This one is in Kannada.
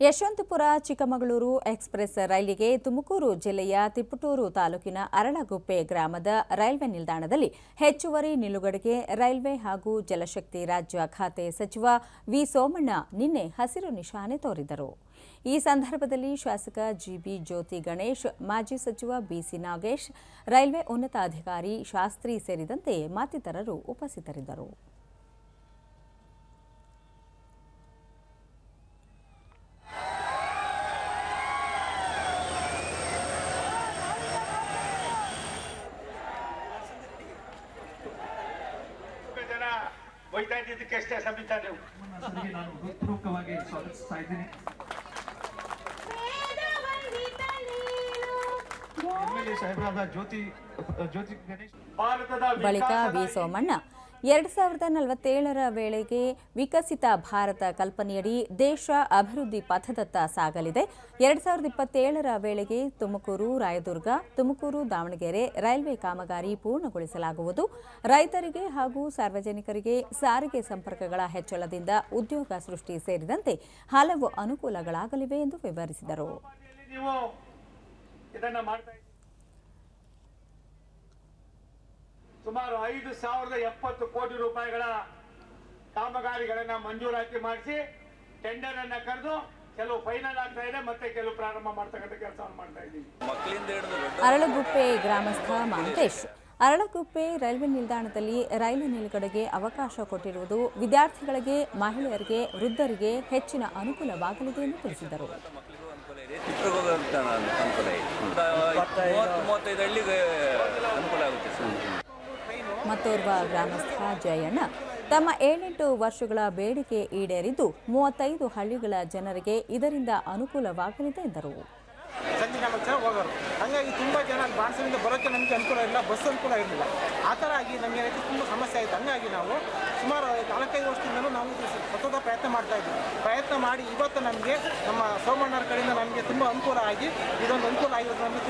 ಯಶವಂತಪುರ ಚಿಕ್ಕಮಗಳೂರು ಎಕ್ಸ್ಪ್ರೆಸ್ ರೈಲಿಗೆ ತುಮಕೂರು ಜಿಲ್ಲೆಯ ತಿಪ್ಪಟೂರು ತಾಲೂಕಿನ ಅರಳಗುಪ್ಪೆ ಗ್ರಾಮದ ರೈಲ್ವೆ ನಿಲ್ದಾಣದಲ್ಲಿ ಹೆಚ್ಚುವರಿ ನಿಲುಗಡೆಗೆ ರೈಲ್ವೆ ಹಾಗೂ ಜಲಶಕ್ತಿ ರಾಜ್ಯ ಖಾತೆ ಸಚಿವ ವಿ ಸೋಮಣ್ಣ ನಿನ್ನೆ ಹಸಿರು ನಿಶಾನೆ ತೋರಿದರು. ಈ ಸಂದರ್ಭದಲ್ಲಿ ಶಾಸಕ ಜಿಬಿ ಜ್ಯೋತಿ ಗಣೇಶ್, ಮಾಜಿ ಸಚಿವ ಬಿಸಿ ನಾಗೇಶ್, ರೈಲ್ವೆ ಉನ್ನತಾಧಿಕಾರಿ ಶಾಸ್ತ್ರಿ ಸೇರಿದಂತೆ ಮತ್ತಿತರರು ಉಪಸ್ಥಿತರಿದ್ದರು ಸ್ವಲ್ಪ ಜನ ಬೈತಾ ಇದ್ದಿದ್ದಕ್ಕೆ ಅಷ್ಟೇ ಸಮಿತ ನೀವು ಸರಿಗೆ ನಾನು ಹೃತ್ಪೂರ್ವಕವಾಗಿ ಸ್ವಾಗತಿಸ್ತಾ ಇದ್ದೀನಿ. ಜ್ಯೋತಿ ಜ್ಯೋತಿ ಬಳಿಕ ವಿ ಸೋಮಣ್ಣ. ಎರಡ್ ಸಾವಿರದ ನಲವತ್ತೇಳರ ವೇಳೆಗೆ ವಿಕಸಿತ ಭಾರತ ಕಲ್ಪನೆಯಡಿ ದೇಶ ಅಭಿವೃದ್ಧಿ ಪಥದತ್ತ ಸಾಗಲಿದೆ. ಎರಡು ಸಾವಿರದ ಇಪ್ಪತ್ತೇಳರ ವೇಳೆಗೆ ತುಮಕೂರು, ರಾಯದುರ್ಗ, ತುಮಕೂರು, ದಾವಣಗೆರೆ ರೈಲ್ವೆ ಕಾಮಗಾರಿ ಪೂರ್ಣಗೊಳಿಸಲಾಗುವುದು. ರೈತರಿಗೆ ಹಾಗೂ ಸಾರ್ವಜನಿಕರಿಗೆ ಸಾರಿಗೆ ಸಂಪರ್ಕಗಳ ಹೆಚ್ಚಳದಿಂದ ಉದ್ಯೋಗ ಸೃಷ್ಟಿ ಸೇರಿದಂತೆ ಹಲವು ಅನುಕೂಲಗಳಾಗಲಿವೆ ಎಂದು ವಿವರಿಸಿದರು ಅವಧಿಯಲ್ಲಿ ನೀವು ಇದನ್ನ ಮಾಡ್ತಾ ಇದ್ದೀರಿ ಸುಮಾರು ಐದು ಸಾವಿರದ ಎಪ್ಪತ್ತು ಕೋಟಿ ರೂಪಾಯಿಗಳ ಕಾಮಗಾರಿಗಳನ್ನ ಮಂಜೂರಾತಿ ಮಾಡಿಸಿ ಟೆಂಡರ್ ಅನ್ನ ಕರೆದು ಕೆಲವು ಫೈನಲ್ ಆಗ್ತಾ ಇದೆ ಮತ್ತೆ ಕೆಲವು ಪ್ರಾರಂಭ ಮಾಡ್ತಕ್ಕಂಥ ಕೆಲಸವನ್ನು ಮಾಡ್ತಾ ಇದ್ದೀವಿ. ಅರಳಗುಪ್ಪೆ ಗ್ರಾಮಸ್ಥ ಮಹಂತೇಶ್ ಅರಳಗುಪ್ಪೆ ರೈಲ್ವೆ ನಿಲ್ದಾಣದಲ್ಲಿ ರೈಲು ನಿಲುಗಡೆಗೆ ಅವಕಾಶ ಕೊಟ್ಟಿರುವುದು ವಿದ್ಯಾರ್ಥಿಗಳಿಗೆ ಮಹಿಳೆಯರಿಗೆ ವೃದ್ಧರಿಗೆ ಹೆಚ್ಚಿನ ಅನುಕೂಲವಾಗಲಿದೆ ಎಂದು ತಿಳಿಸಿದರು. ಅನುಕೂಲ ಇದೆ. ಚಿತ್ರದುರ್ಗ ಅನುಕೂಲ ಇದೆ. ಮೂವತ್ತೈದು ಹಳ್ಳಿಗೆ ಅನುಕೂಲ ಆಗುತ್ತೆ. ಮತ್ತೋರ್ವ ಗ್ರಾಮಸ್ಥ ಜಯಣ್ಣ ತಮ್ಮ ಏಳೆಂಟು ವರ್ಷಗಳ ಬೇಡಿಕೆ ಈಡೇರಿದ್ದು ಮೂವತ್ತೈದು ಹಳ್ಳಿಗಳ ಜನರಿಗೆ ಇದರಿಂದ ಅನುಕೂಲವಾಗಲಿದೆ ಎಂದರು. ಸಂಜೆ ಹೋಗೋರು ಹಾಗಾಗಿ ತುಂಬ ಜನ ಬಾಣಸದಿಂದ ಬರೋಕ್ಕೆ ನಮಗೆ ಅನುಕೂಲ ಇಲ್ಲ, ಬಸ್ ಅನುಕೂಲ ಇರಲಿಲ್ಲ. ಆ ಥರ ಆಗಿ ನಮಗೆ ತುಂಬ ಸಮಸ್ಯೆ ಆಯಿತು. ಹಂಗಾಗಿ ನಾವು ಸುಮಾರು ನಾಲ್ಕೈದು ವರ್ಷದಿಂದಲೂ ನಾವು ಸತತ ಪ್ರಯತ್ನ ಮಾಡ್ತಾ ಇದ್ವಿ ಪ್ರಯತ್ನ ಮಾಡಿ ಇವತ್ತು ನಮಗೆ ನಮ್ಮ ಸೋಮಣ್ಣರ ಕಡೆಯಿಂದ ನಮಗೆ ತುಂಬ ಅನುಕೂಲ ಆಗಿ ಇದೊಂದು ಅನುಕೂಲ ಆಗಿರೋದು ನಮಗೆ